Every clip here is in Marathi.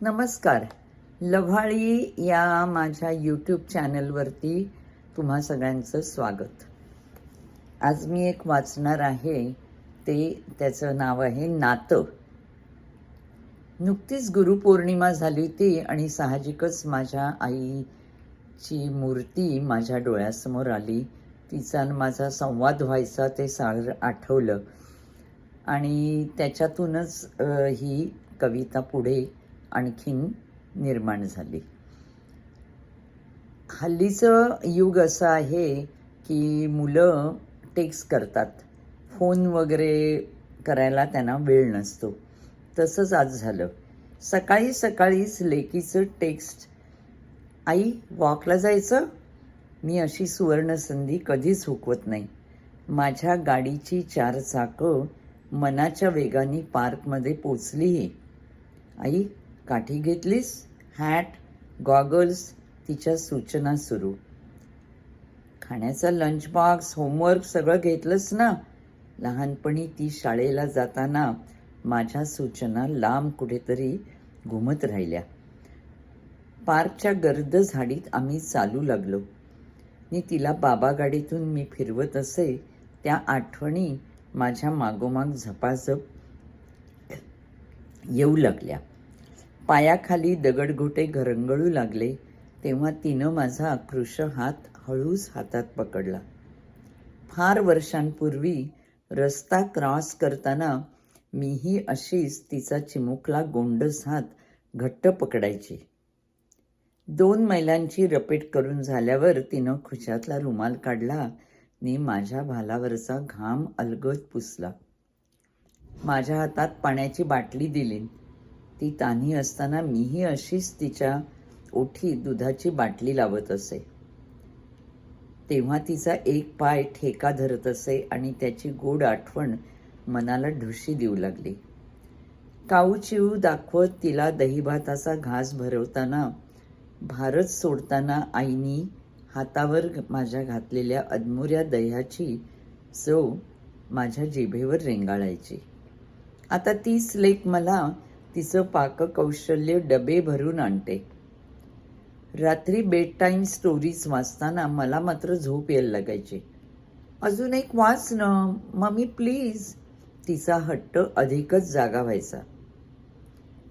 नमस्कार. लव्हाळी या माझ्या यूट्यूब चॅनलवरती तुम्हा सगळ्यांचं स्वागत. आज मी एक वाचणार आहे ते त्याचं नाव आहे नातं. नुकतीच गुरुपौर्णिमा झाली होती आणि साहजिकच माझ्या आईची मूर्ती माझ्या डोळ्यासमोर आली. तिचा माझा संवाद व्हायचा ते सार आठवलं. आणि त्याच्यातूनच ही कविता पुढे आणखीन निर्माण झाली. हल्लीचं युग असं आहे की मुलं टेक्स्ट करतात. फोन वगैरे करायला त्यांना वेळ नसतो. तसंच आज झालं. सकाळी सकाळीच लेकीचं टेक्स्ट आई वॉकला जायचं? मी अशी सुवर्ण संधी कधीच हुकवत नाही. माझ्या गाडीची चार चाकं मनाच्या वेगाने पार्कमध्ये पोचलीही आई काठी घेतलीस? हॅट गॉगल्स तिच्या सूचना सुरू. खाण्याचा लंच बॉक्स होमवर्क सगळं घेतलंस ना? लहानपणी ती शाळेला जाताना माझ्या सूचना लांब कुठेतरी घुमत राहिल्या. पार्कच्या गर्द झाडीत आम्ही चालू लागलो. मी तिला बाबा गाडीतून मी फिरवत असे त्या आठवणी माझ्या मागोमाग झपाझप येऊ लागल्या. पायाखाली दगडघोटे घरंगळू लागले तेव्हा तिनं माझा आकृष हात हळूच हातात पकडला. फार वर्षांपूर्वी रस्ता क्रॉस करताना मीही अशीच तिचा चिमुकला गोंडस हात घट्ट पकडायची. दोन मैलांची रपेट करून झाल्यावर तिनं खुशातला रुमाल काढला नि माझ्या भालावरचा घाम अलगद पुसला. माझ्या हातात पाण्याची बाटली दिली. ती तान्ही असताना मीही अशीच तिच्या ओठी दुधाची बाटली लावत असे. तेव्हा तिचा एक पाय ठेका धरत असे आणि त्याची गोड आठवण मनाला ढुशी देऊ लागली. काऊ दाखवत तिला दहीभाताचा घास भरवताना भारत सोडताना आईनी हातावर माझ्या घातलेल्या अदमुऱ्या दह्याची चव माझ्या जिभेवर रेंगाळायची. आता तीच लेख मला तिचं पाककौशल्य डबे भरून आणते. रात्री बेड टाईम स्टोरीज वाचताना मला मात्र झोप यायला लागायची. अजून एक वाच ना मम्मी प्लीज तिचा हट्ट अधिकच जागा व्हायचा.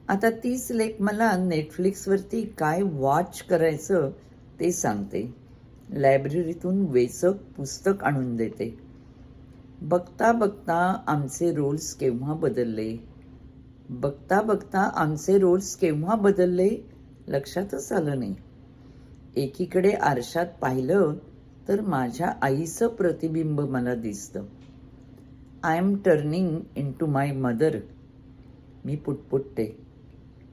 आता तीच लेख मला नेटफ्लिक्सवरती काय वॉच करायचं ते सांगते. लायब्ररीतून वेचक पुस्तक आणून देते. बघता बघता आमचे रोल्स केव्हा बदलले? बघता बघता आमचे रोल्स केव्हा बदलले लक्षातच आलं नाही. एकीकडे आरशात पाहिलं तर माझ्या आईचं प्रतिबिंब मला दिसतं. I am turning into my mother me पुटपुटते.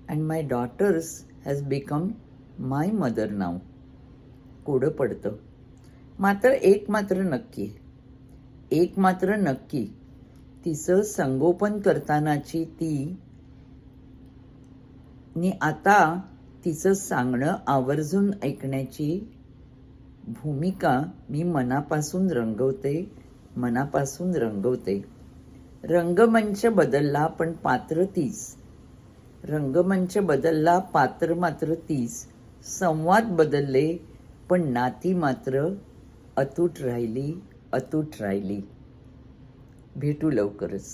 And my daughters has become my mother नाव कोडं पडतं. मात्र एक मात्र नक्की. एक मात्र नक्की. तिचं संगोपन करतानाची ती नि आता तिचं सांगणं आवर्जून ऐकण्याची भूमिका मी मनापासून रंगवते मनापासून रंगवते. रंगमंच बदलला पण पात्र तीच रंगमंच बदलला पात्र मात्र तीच संवाद बदलले पण नाती मात्र अतूट राहिली अतूट राहिली. भेटू लवकरच.